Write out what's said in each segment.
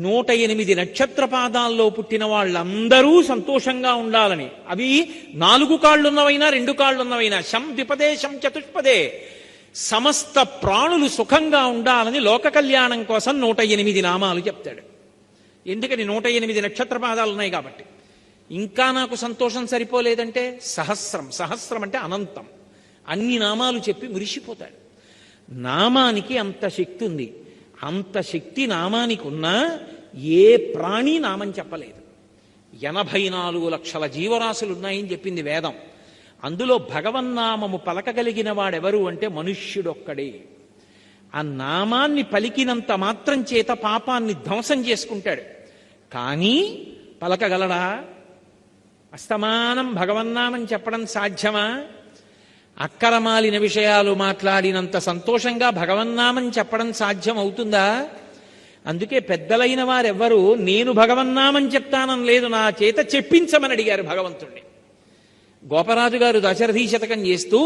నూట ఎనిమిది నక్షత్ర పాదాల్లో పుట్టిన వాళ్ళందరూ సంతోషంగా ఉండాలని. అవి నాలుగు కాళ్ళున్నవైనా రెండు కాళ్ళున్నవైనా. శం ద్విపదే శం చతుష్పదే. సమస్త ప్రాణులు సుఖంగా ఉండాలని లోక కళ్యాణం కోసం నూట ఎనిమిది నామాలు చెప్తాడు. ఎందుకని నూట ఎనిమిది నక్షత్ర పాదాలు ఉన్నాయి కాబట్టి? ఇంకా నాకు సంతోషం సరిపోలేదంటే సహస్రం. సహస్రం అంటే అనంతం. అన్ని నామాలు చెప్పి మురిసిపోతాడు. నామానికి అంత శక్తి ఉంది. అంత శక్తి నామానికి ఉన్నా ఏ ప్రాణి నామం చెప్పలేదు. ఎనభై నాలుగు లక్షల జీవరాశులు ఉన్నాయని చెప్పింది వేదం. అందులో భగవన్నామము పలకగలిగిన వాడెవరు అంటే మనుష్యుడొక్కడే. ఆ నామాన్ని పలికినంత మాత్రం చేత పాపాన్ని ధ్వంసం చేసుకుంటాడు. కానీ పలకగలడా? అస్తమానం భగవన్నామని చెప్పడం సాధ్యమా? అక్కరమాలిన విషయాలు మాట్లాడినంత సంతోషంగా భగవన్నామం చెప్పడం సాధ్యం అవుతుందా అందుకే పెద్దలైన వారెవ్వరూ నేను భగవన్నామం చెప్తానం లేదు నా చేత చెప్పించమని అడిగారు భగవంతుణ్ణి. గోపరాజు గారు దశరథీ శతకం చేస్తూ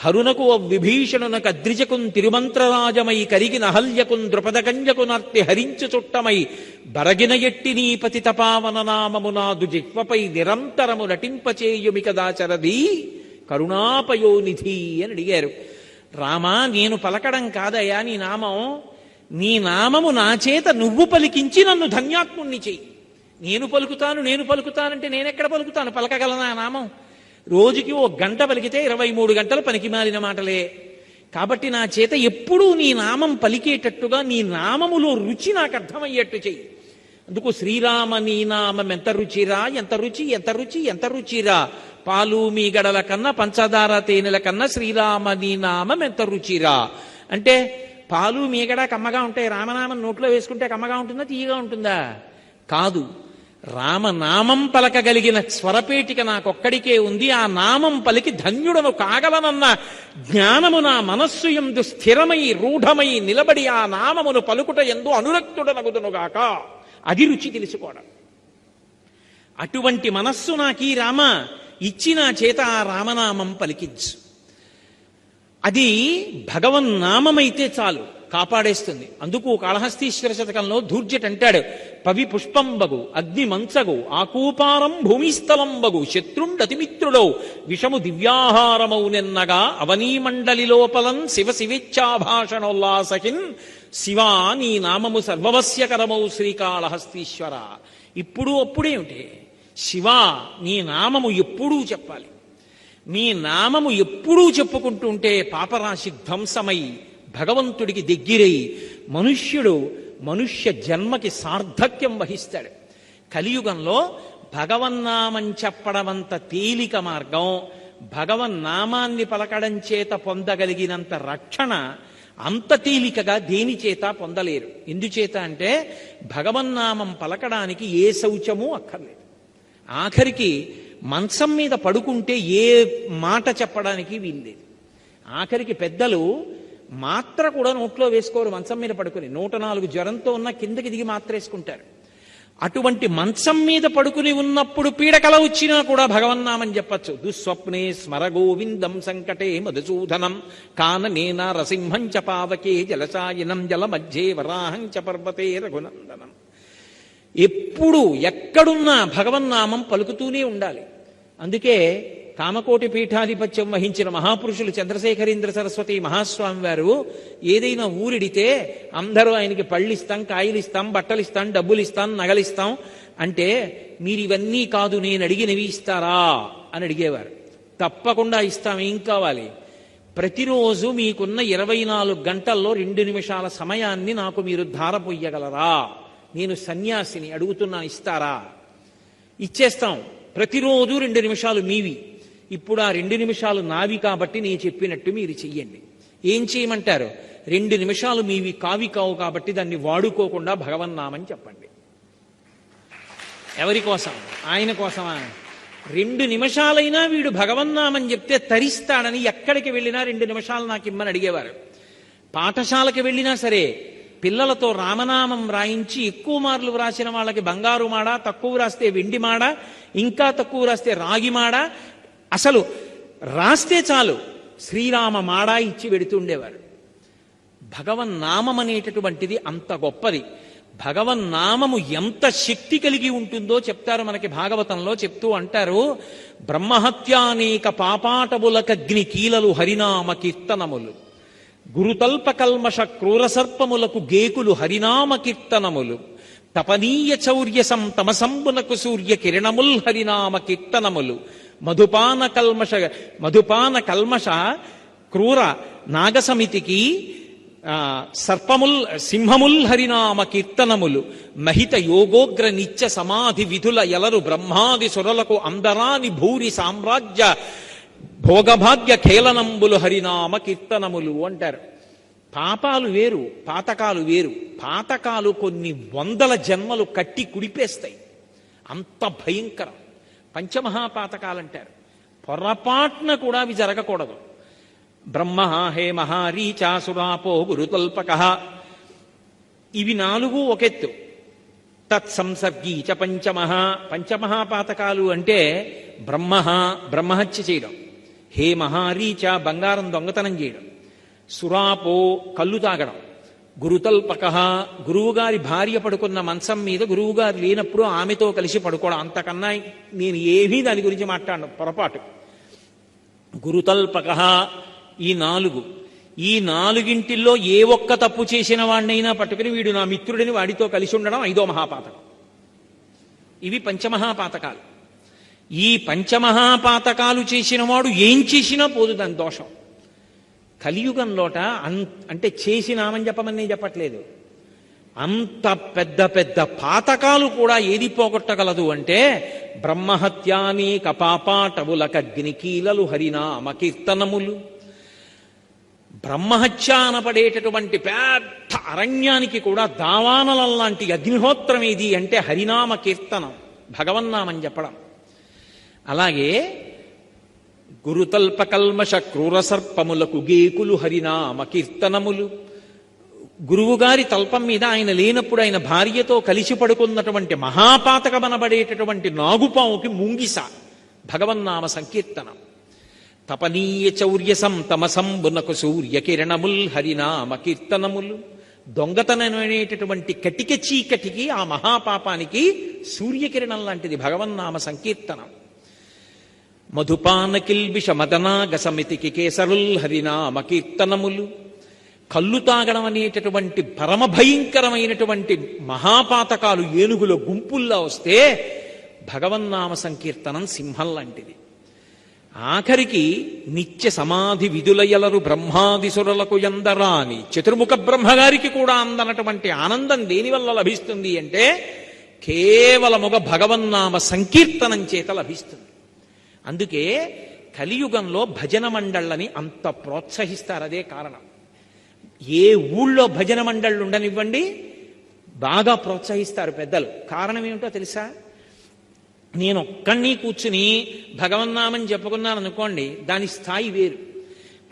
హరునకు విభీషణునకు అద్రిజకున్ తిరుమంత్రరాజమై కరిగిన హల్యకున్ ద్రుపదకంజకు నర్తి హరించు చుట్టమై బరగిన ఎట్టి నీపతి తపావన నామము నాదు జిహ్వపై నిరంతరము నటింపచేయుమిక దాచరది కరుణాపయోనిధి అని అడిగారు. రామా నేను పలకడం కాదయ్యా నీ నామం నీ నామము నా చేత నువ్వు పలికించి నన్ను ధన్యాత్ముణ్ణి చెయ్యి. నేను పలుకుతాను నేను పలుకుతానంటే నేనెక్కడ పలుకుతాను? పలకగలనా నామం? రోజుకి ఓ గంట పలికితే ఇరవై మూడు గంటలు పనికి మాలిన మాటలే. కాబట్టి నా చేత ఎప్పుడూ నీ నామం పలికేటట్టుగా నీ నామములో రుచి నాకు అర్థమయ్యేట్టు చెయ్యి. అందుకు శ్రీరామ నీ నామం ఎంత రుచిరా ఎంత రుచి ఎంత రుచి ఎంత రుచిరా? పాలు మీ గడల కన్నా పంచదార తేనెల కన్నా శ్రీరామ నీ నామం ఎంత రుచిరా? అంటే పాలు మీగడ కమ్మగా ఉంటాయి రామనామం నోట్లో వేసుకుంటే కమ్మగా ఉంటుందా తీయగా ఉంటుందా? కాదు. రామనామం పలకగలిగిన స్వరపేటిక నాకొక్కడికే ఉంది ఆ నామం పలికి ధన్యుడను కాగలనన్న జ్ఞానము నా మనస్సు ఎందు స్థిరమై రూఢమై నిలబడి ఆ నామమును పలుకుట ఎందు అనురక్తుడనగుదునుగాక. అది రుచి తెలుసుకోవడం. అటువంటి మనస్సు నాకీ రామ ఇచ్చి నా చేత ఆ రామనామం పలికించు. అది భగవన్నామమైతే చాలు కాపాడేస్తుంది. అందుకు కాళహస్తీశ్వర శతకంలో ధూర్జట్ అంటాడు పవి పుష్పంబగు అగ్ని మంచగు ఆకూపారం భూమిస్థలంబగు శత్రుండతిమిత్రుడౌ విషము దివ్యాహారమౌ నిన్నగా అవనీమండలి లోపలం శివ శివేచ్ఛాభాషణోల్లాసహిన్ శివా నీ నామము సర్వవస్యకరమౌ శ్రీకాళహస్తీశ్వర. ఇప్పుడు అప్పుడేమిటి? శివా నీ నామము ఎప్పుడూ చెప్పాలి. నీ నామము ఎప్పుడూ చెప్పుకుంటూ ఉంటే పాపరాశి ధ్వంసమై భగవంతుడికి దగ్గిరై మనుష్యుడు మనుష్య జన్మకి సార్థక్యం వహిస్తాడు. కలియుగంలో భగవన్నామం చెప్పడమంత తేలిక మార్గం భగవన్నామాన్ని పలకడం చేత పొందగలిగినంత రక్షణ అంత తేలికగా దేని చేత పొందలేరు. ఎందుచేత అంటే భగవన్నామం పలకడానికి ఏ శౌచమూ అక్కర్లేదు. ఆఖరికి మంచం మీద పడుకుంటే ఏ మాట చెప్పడానికి వీల్లేదు. ఆఖరికి పెద్దలు మాత్ర కూడా నోట్లో వేసుకోరు మంచం మీద పడుకుని. నూట నాలుగు జ్వరంతో ఉన్న కిందకి దిగి మాత్ర వేసుకుంటారు అటువంటి మంచం మీద పడుకుని ఉన్నప్పుడు పీడకల వచ్చినా కూడా భగవన్నామని చెప్పచ్చు. దుస్వప్నే స్మర గోవిందం సంకటే మధుసూదనం కాననే రసింహం చ పావకే జలసాయనం జల మధ్యే వరాహం చ పర్వతే రఘునందనం. ఎప్పుడు ఎక్కడున్నా భగవన్నామం పలుకుతూనే ఉండాలి. అందుకే కామకోటి పీఠాధిపత్యం వహించిన మహాపురుషులు చంద్రశేఖరేంద్ర సరస్వతి మహాస్వామి వారు ఏదైనా ఊరిడితే అందరూ ఆయనకి పళ్ళిస్తాం కాయలిస్తాం బట్టలిస్తాం డబ్బులిస్తాం నగలిస్తాం అంటే మీరు ఇవన్నీ కాదు నేను అడిగినవి ఇస్తారా అని అడిగేవారు. తప్పకుండా ఇస్తాం ఏం కావాలి? ప్రతిరోజు మీకున్న ఇరవై నాలుగు గంటల్లో రెండు నిమిషాల సమయాన్ని నాకు మీరు ధార పొయ్యగలరా నేను సన్యాసిని అడుగుతున్నా ఇస్తారా? ఇచ్చేస్తాం. ప్రతిరోజు రెండు నిమిషాలు మీవి. ఇప్పుడు ఆ రెండు నిమిషాలు నావి కాబట్టి నేను చెప్పినట్టు మీరు చెయ్యండి. ఏం చేయమంటారు? రెండు నిమిషాలు మీవి కావి కావు కాబట్టి దాన్ని వాడుకోకుండా భగవన్నామని చెప్పండి. ఎవరి కోసం? ఆయన కోసమా? రెండు నిమిషాలైనా వీడు భగవన్నామని చెప్తే తరిస్తాడని ఎక్కడికి వెళ్ళినా రెండు నిమిషాలు నాకు ఇమ్మని అడిగేవారు. పాఠశాలకు వెళ్ళినా సరే పిల్లలతో రామనామం రాయించి ఎక్కువ మార్లు వ్రాసిన వాళ్ళకి బంగారు మాడ తక్కువ రాస్తే వెండి మాడ ఇంకా తక్కువ రాస్తే రాగి మాడ. అసలు రాస్తే చాలు శ్రీరామ మాడా ఇచ్చి వెడుతుండేవారు భగవన్ నామం అనేటటువంటిది అంత గొప్పది. భగవన్నామము ఎంత శక్తి కలిగి ఉంటుందో చెప్తారు మనకి భాగవతంలో చెప్తూ అంటారు బ్రహ్మహత్యానేక పాపాటములకగ్ని కీలలు హరినామ కీర్తనములు. గురుతల్ప కల్మష క్రూర సర్పములకు గేకులు హరినామ కీర్తనములు. తపనీయ చౌర్యసం తమసంబునకు సూర్య కిరణముల్ హరినామ కీర్తనములు. మధుపాన కల్మష మధుపాన కల్మష క్రూర నాగసమితికి సర్పముల్ సింహముల్ హరినామ కీర్తనములు. మహిత యోగోగ్ర నిత్య సమాధి విధుల ఎలరు బ్రహ్మాది సురలకు అందరాని భూరి సామ్రాజ్య భోగభాగ్య ఖేలనంబులు హరినామ కీర్తనములు అంటారు. పాపాలు వేరు పాతకాలు వేరు. పాతకాలు కొన్ని వందల జన్మలు కట్టి కుడిపేస్తాయి. అంత భయంకరం. పంచమహాపాతకాలు అంటారు పొరపాటున కూడా అవి జరగకూడదు. బ్రహ్మ హే మహారీచాసురాపో గురుతల్పక. ఇవి నాలుగు ఒకెత్తు. తత్సంసర్గీ చ పంచమహ. పంచమహాపాతకాలు అంటే బ్రహ్మ బ్రహ్మహత్య చేయడం. హే మహారీచ బంగారం దొంగతనం చేయడం. సురాపో కళ్ళు తాగడం. గురుతల్పక గురువుగారి భార్య పడుకున్న మంచం మీద గురువుగారు లేనప్పుడు ఆమెతో కలిసి పడుకోవడం. అంతకన్నా నేను ఏమీ దాని గురించి మాట్లాడను. పొరపాటు. గురుతల్పక ఈ నాలుగు. ఈ నాలుగింటిల్లో ఏ ఒక్క తప్పు చేసిన వాడినైనా పట్టుకుని వీడు నా మిత్రుడిని వాడితో కలిసి ఉండడం ఐదో మహాపాతకం. ఇవి పంచమహాపాతకాలు. ఈ పంచమహాపాతకాలు చేసిన వాడు ఏం చేసినా పోదు దాని దోషం. కలియుగంలోట అన్ అంటే చేసినామని చెప్పమని నేను చెప్పట్లేదు. అంత పెద్ద పెద్ద పాతకాలు కూడా ఏది పోగొట్టగలదు అంటే బ్రహ్మహత్యానీక పాపాటవులకగ్ని కీలలు హరినామ కీర్తనములు. బ్రహ్మహత్య అనపడేటటువంటి పెద్ద అరణ్యానికి కూడా దావానలం లాంటి అగ్నిహోత్రం ఏది అంటే హరినామ కీర్తనం భగవన్నామని చెప్పడం. అలాగే గురుతల్పకల్మష క్రూర సర్పములకు గేకులు హరినామ కీర్తనములు. గురువుగారి తల్పం మీద ఆయన లేనప్పుడు ఆయన భార్యతో కలిసి పడుకున్నటువంటి మహాపాతకమనబడేటటువంటి నాగుపావుకి ముంగిస భగవన్నామ సంకీర్తనం. తపనీయ చౌర్యసం తమసంబునకు సూర్య కిరణముల్ హరినామ కీర్తనములు. దొంగతనమైనటువంటి కటిక చీకటికి ఆ మహాపాపానికి సూర్యకిరణం లాంటిది భగవన్నామ సంకీర్తనం. మధుపాన కిల్బిష మదనాగసమితికి కేసరుల్ హరినామ కీర్తనములు కళ్ళు తాగడం అనేటటువంటి పరమ భయంకరమైనటువంటి మహాపాతకాలు ఏనుగుల గుంపుల్లా వస్తే భగవన్నామ సంకీర్తనం సింహం లాంటిది. ఆఖరికి నిత్య సమాధి విధులయలరు బ్రహ్మాదిసురులకు ఎందరాని చతుర్ముఖ బ్రహ్మగారికి కూడా అందనటువంటి ఆనందం దేనివల్ల లభిస్తుంది అంటే కేవలముగ భగవన్నామ సంకీర్తనం చేత లభిస్తుంది. అందుకే కలియుగంలో భజన మండళ్ళని అంత ప్రోత్సహిస్తారు అదే కారణం. ఏ ఊళ్ళో భజన మండళ్ళు ఉండనివ్వండి బాగా ప్రోత్సహిస్తారు పెద్దలు. కారణం ఏమిటో తెలుసా? నేను ఒక్కడిని కూర్చుని భగవన్నామని చెప్పుకున్నాను అనుకోండి దాని స్థాయి వేరు.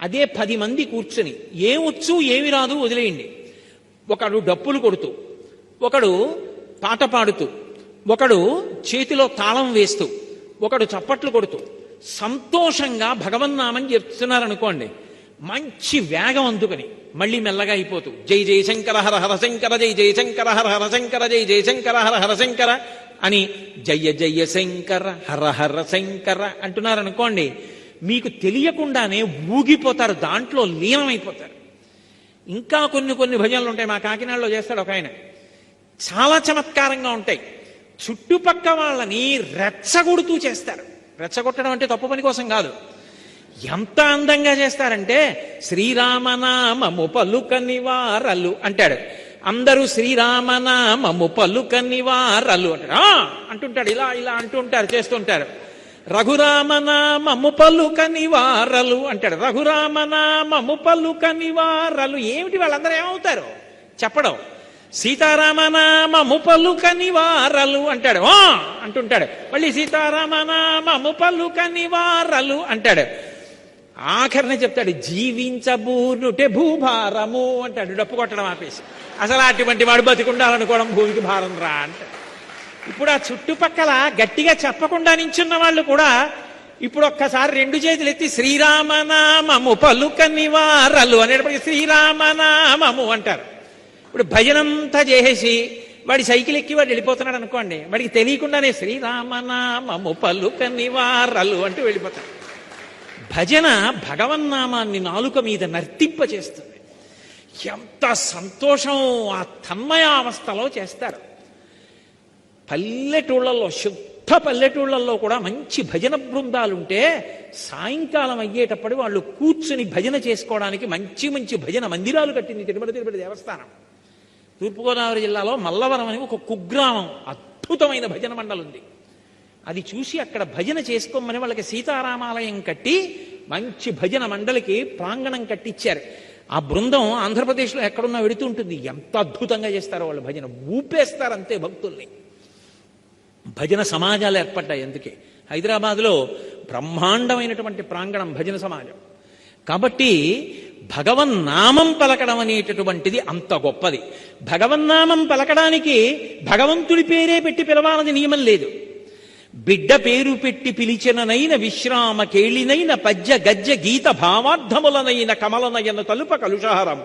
అదే పది మంది కూర్చుని ఏమొచ్చు ఏమి రాదు వదిలేయండి. ఒకడు డప్పులు కొడుతూ ఒకడు పాట పాడుతూ ఒకడు చేతిలో తాళం వేస్తూ ఒకడు చప్పట్లు కొడుతూ సంతోషంగా భగవన్నామని చెప్తున్నారనుకోండి మంచి వేగం అందుకని మళ్ళీ మెల్లగా అయిపోతూ జై జయశంకర హర హర శంకర జై జయశంకర హర హర శంకర జై జయశంకర హర హర శంకర అని జయ జయ శంకర హర హర శంకర అంటున్నారనుకోండి మీకు తెలియకుండానే ఊగిపోతారు దాంట్లో లీనమైపోతారు. ఇంకా కొన్ని కొన్ని భజనలు ఉంటాయి మా కాకినాడలో చేస్తాడు ఒక ఆయన. చాలా చమత్కారంగా ఉంటాయి. చుట్టుపక్క వాళ్ళని రెచ్చగొడుతూ చేస్తారు. రెచ్చగొట్టడం అంటే తప్పు పని కోసం కాదు. ఎంత అందంగా చేస్తారంటే శ్రీరామనామము పలుకని వారలు అంటాడు. అందరూ శ్రీరామనామము పలుకని వారలు అంటాడు "ఆ" అంటుంటాడు ఇలా ఇలా అంటుంటారు చేస్తుంటారు. రఘురామనామము పలుకని వారలు అంటాడు. రఘురామనామము పలుకని వారలు ఏమిటి? వాళ్ళందరూ ఏమవుతారు? చెప్పడం. సీతారామనామము పలుకని వారలు అంటాడు. "ఆ" అంటుంటాడు. మళ్ళీ సీతారామనామము పలుకని వారలు అంటాడు. ఆఖరిని చెప్తాడు జీవించబూనుటే భూభారము అంటాడు. డప్పు కొట్టడం ఆపేసి. అసలు అటువంటి వాడు బతికుండాలనుకోవడం భూమికి భారం రా అంటాడు. ఇప్పుడు ఆ చుట్టుపక్కల గట్టిగా చెప్పకుండా నించున్న వాళ్ళు కూడా ఇప్పుడు ఒక్కసారి రెండు చేతులు ఎత్తి శ్రీరామనామము పలుకని వారలు అనేటప్పటికీ శ్రీరామనామము అంటారు. ఇప్పుడు భజనంతా చేసేసి వాడి సైకిల్ ఎక్కి వాడు వెళ్ళిపోతున్నాడు అనుకోండి వాడికి తెలియకుండానే శ్రీరామనామము పలుకని వారలు అంటూ వెళ్ళిపోతాడు. భజన భగవన్నామాన్ని నాలుక మీద నర్తింప చేస్తుంది. ఎంత సంతోషం ఆ తన్మయావస్థలో చేస్తారు. పల్లెటూళ్ళల్లో శుద్ధ పల్లెటూళ్ళల్లో కూడా మంచి భజన బృందాలుంటే సాయంకాలం అయ్యేటప్పుడు వాళ్ళు కూర్చుని భజన చేసుకోవడానికి మంచి మంచి భజన మందిరాలు కట్టింది తిరుమల తిరుపతి దేవస్థానం. తూర్పుగోదావరి జిల్లాలో మల్లవరం అని ఒక కుగ్రామం అద్భుతమైన భజన మండలి ఉంది అది చూసి అక్కడ భజన చేసుకోమని వాళ్ళకి సీతారామాలయం కట్టి మంచి భజన మండలికి ప్రాంగణం కట్టించారు ఆ బృందం ఆంధ్రప్రదేశ్లో ఎక్కడున్నా వెడుతూ ఉంటుంది. ఎంత అద్భుతంగా చేస్తారో వాళ్ళు భజన. ఊపేస్తారు అంతే భక్తుల్ని. భజన సమాజాలు ఏర్పడ్డాయి అందుకే. హైదరాబాద్లో బ్రహ్మాండమైనటువంటి ప్రాంగణం భజన సమాజం. కాబట్టి భగవన్నామం పలకడం అనేటటువంటిది అంత గొప్పది. భగవన్నామం పలకడానికి భగవంతుడి పేరే పెట్టి పిలవాలని నియమం లేదు. బిడ్డ పేరు పెట్టి పిలిచిననైన విశ్రామ కేళినైన పద్య గజ్జ గీత భావార్థములనైన కమలనయన తలుప కలుషహారం